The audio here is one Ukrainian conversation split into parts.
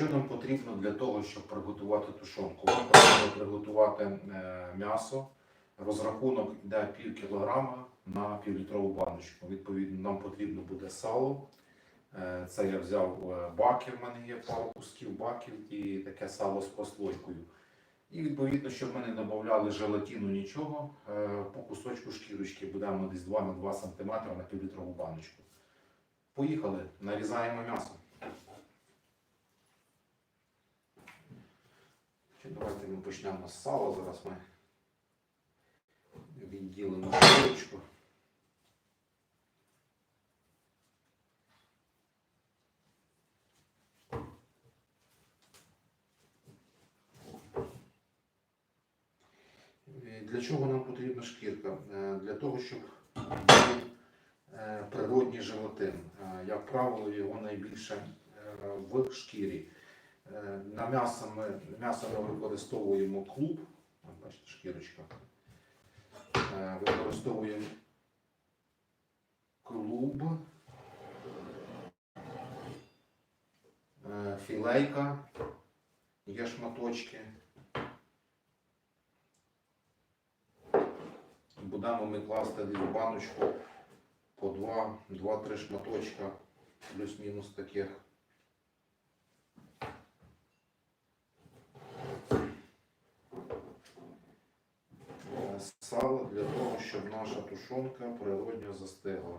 Що нам потрібно для того, щоб приготувати тушонку? Вам потрібно приготувати е, м'ясо. Розрахунок йде пів кілограма на півлітрову баночку. Відповідно, нам потрібно буде сало. Е, Це я взяв е, баки, в мене є пару кусків баків і таке сало з послойкою. І відповідно, щоб ми не додавали желатину нічого, по кусочку шкірочки будемо десь 2 на 2 см на півлітрову баночку. Поїхали, нарізаємо м'ясо. Чи давайте ми почнемо з сала. Зараз ми відділимо шкірочку. Е, Для чого нам потрібна шкірка? Е, Для того, щоб був е, природній желатин. Е, Як правило, його найбільше в шкірі. Е, На м'ясо ми, м'ясо ми використовуємо клуб. Бачите, шкірочка. Е, Використовуємо клуб. Е, Філейка. Є шматочки. Будемо ми класти в баночку по 2-3 шматочка, плюс-мінус таких. Сало для того, щоб наша тушонка природньо застигла.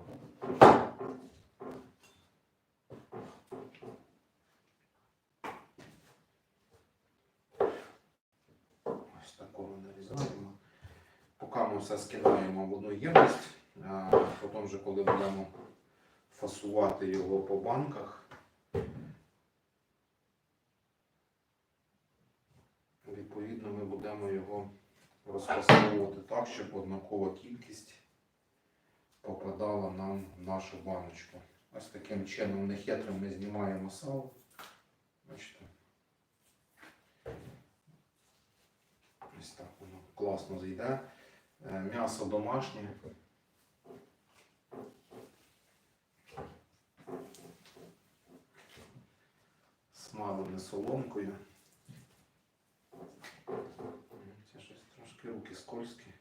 Ось такого нарізаємо. Поки ми все скидаємо в одну ємність, потім вже коли будемо фасувати його по банках, відповідно ми будемо його розфасовувати так, щоб однакова кількість попадала нам в нашу баночку. Ось таким чином нехитрим ми знімаємо сало. Бачите. Ось так воно класно зайде. Е, М'ясо домашнє. Смалене соломкою. Це щось трошки руки скользкі.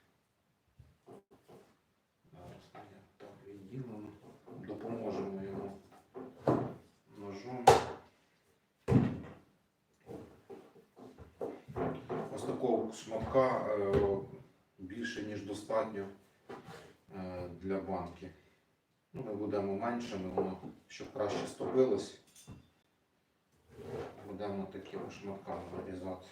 Зараз ми так відділимо. Допоможемо йому ножом. Ось такого шматка е, більше, ніж достатньо е, для банки. Ну, ми будемо меншими, воно щоб краще стопилось. Будемо такими шматками нарізати.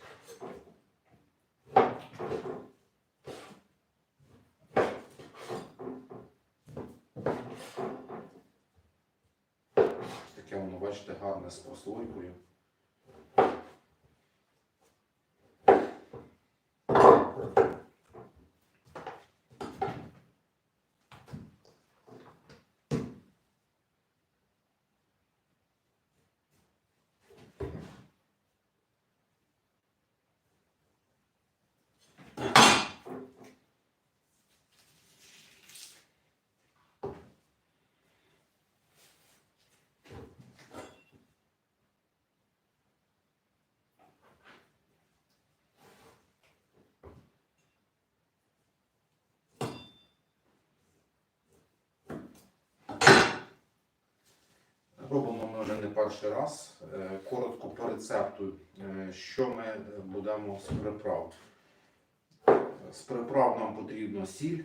Таке воно, бачите, гарне з прослойкою. Thank ми вже не перший раз. Е, Коротко по рецепту, е, що ми будемо з приправ. З приправ нам потрібно сіль,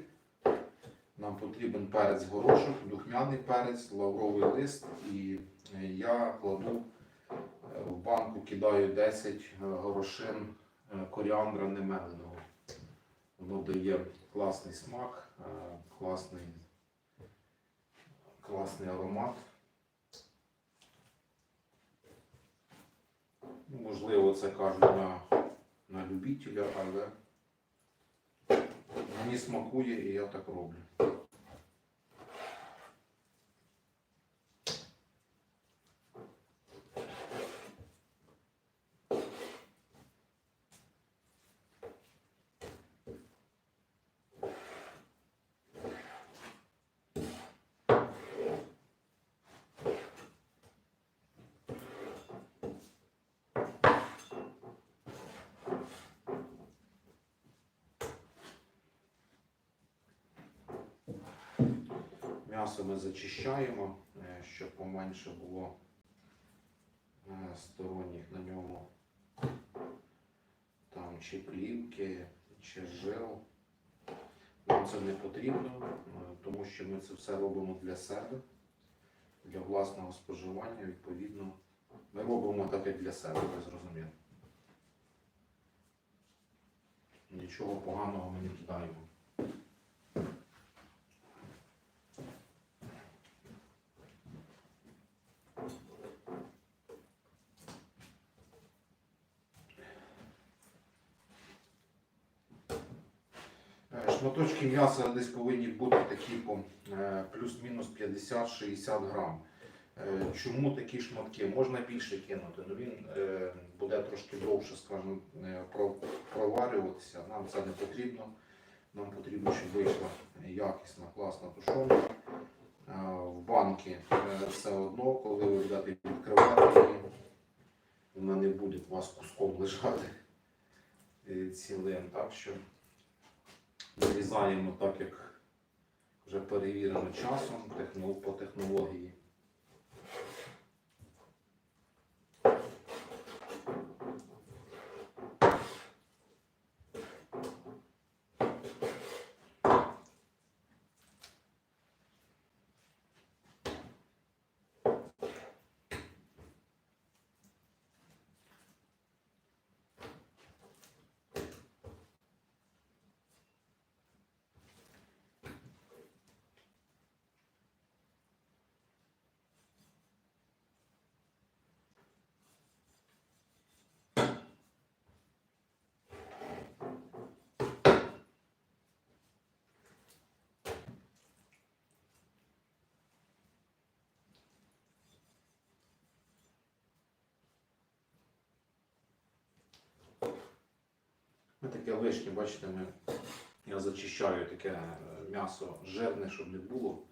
нам потрібен перець горошок, духмяний перець, лавровий лист і е, я кладу е, в банку, кидаю 10 горошин е, коріандра немеленого. Воно дає класний смак, е, класний, класний аромат. Можливо, це кажуть на, на любителя, але мені смакує і я так роблю. М'ясо ми зачищаємо, е, щоб поменше було е, сторонніх на ньому там чи плівки, чи жил. Нам це не потрібно, е, тому що ми це все робимо для себе, для власного споживання. Відповідно, ми робимо так, як для себе, ви зрозуміли. Нічого поганого ми не кидаємо. Е, Шматочки м'яса десь повинні бути такі по е, плюс-мінус 50-60 грам. Е, Чому такі шматки? Можна більше кинути, але він е, буде трошки довше, скажімо, проварюватися. Нам це не потрібно. Нам потрібно, щоб вийшла якісна, класна тушонка. В банки все одно, коли ви будете відкривати вона не буде у вас куском лежати цілим. Так що Вирізаємо так, як вже перевірено часом по технології. Ми таке лишнє, бачите, ми, я зачищаю таке е, м'ясо жирне, щоб не було,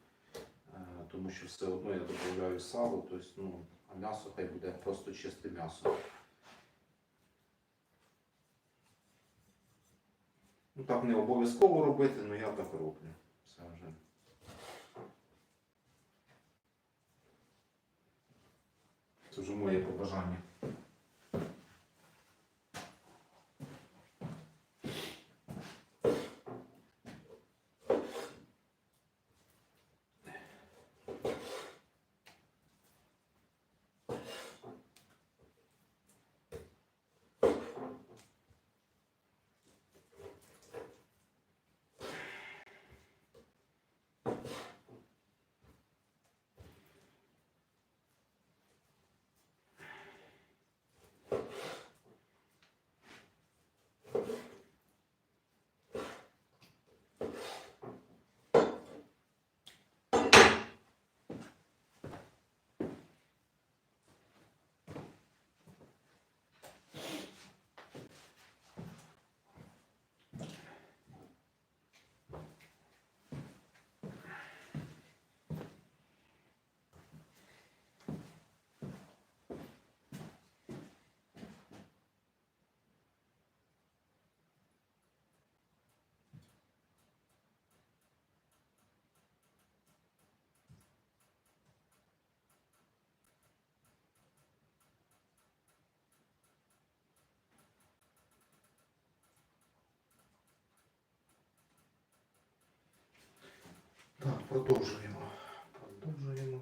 е, тому що все одно я додаю сало, тобто, ну, а м'ясо хай буде просто чисте м'ясо. Ну так не обов'язково робити, але я так роблю. Це вже. Це вже моє побажання. Так, продовжуємо. Продовжуємо.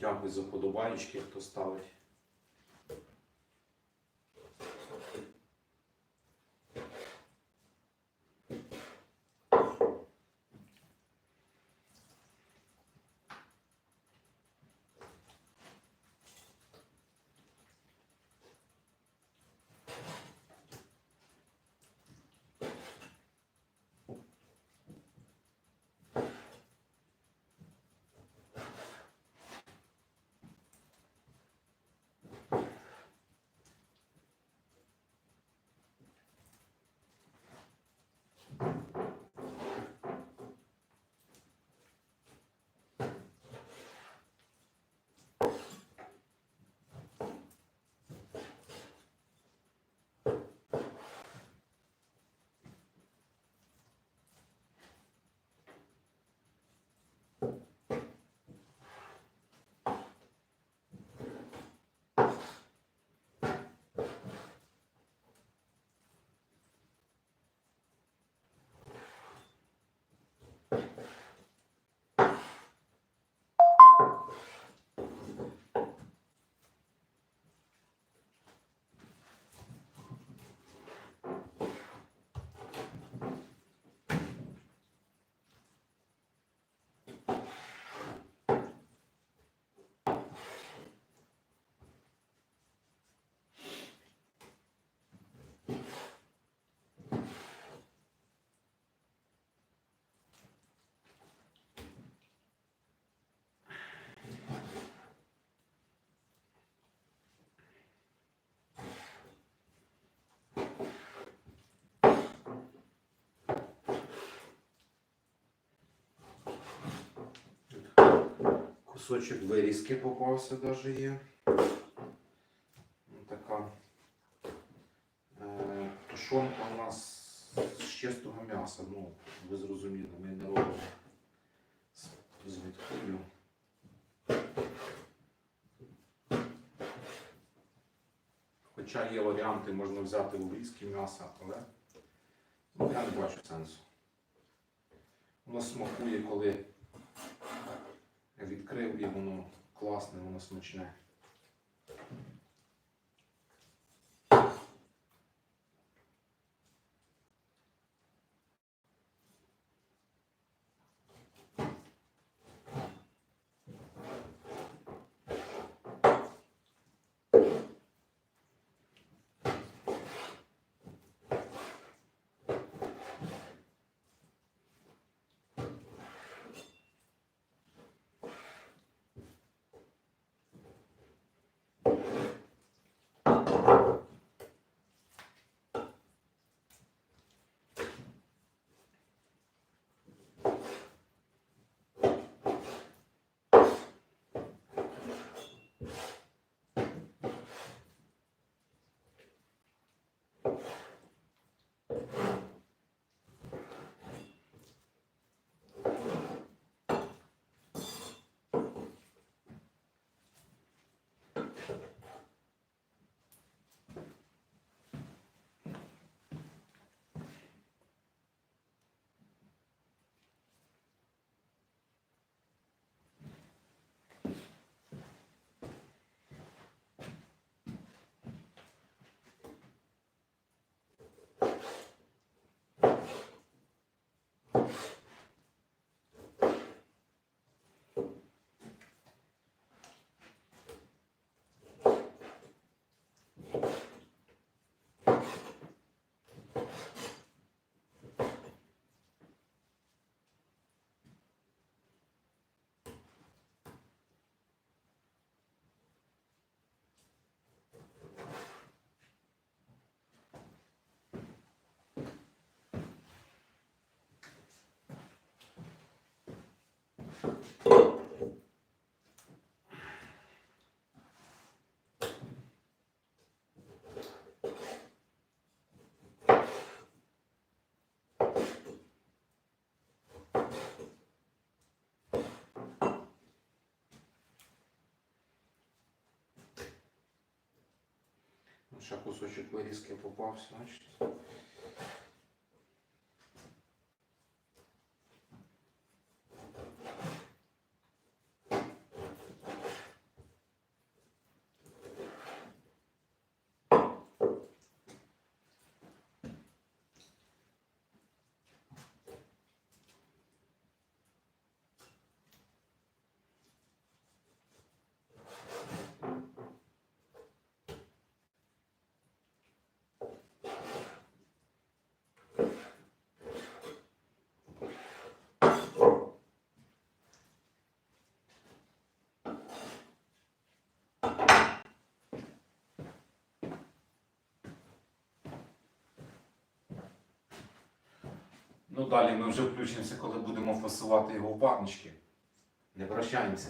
Дякую за подобаєчки, хто ставить. Amen. Кусочок вирізки попався даже є. Така е, тушонка у нас з чистого м'яса. Ну, ви зрозуміли, ми не робимо з, відходів. Хоча є варіанти, можна взяти обрізки м'яса, але я не бачу сенсу. Воно смакує, коли відкрив і воно класне, воно смачне. Ще кусочок вирізки попався, значить. Ну далі ми вже включимося, коли будемо фасувати його в баночки. Не прощаємося.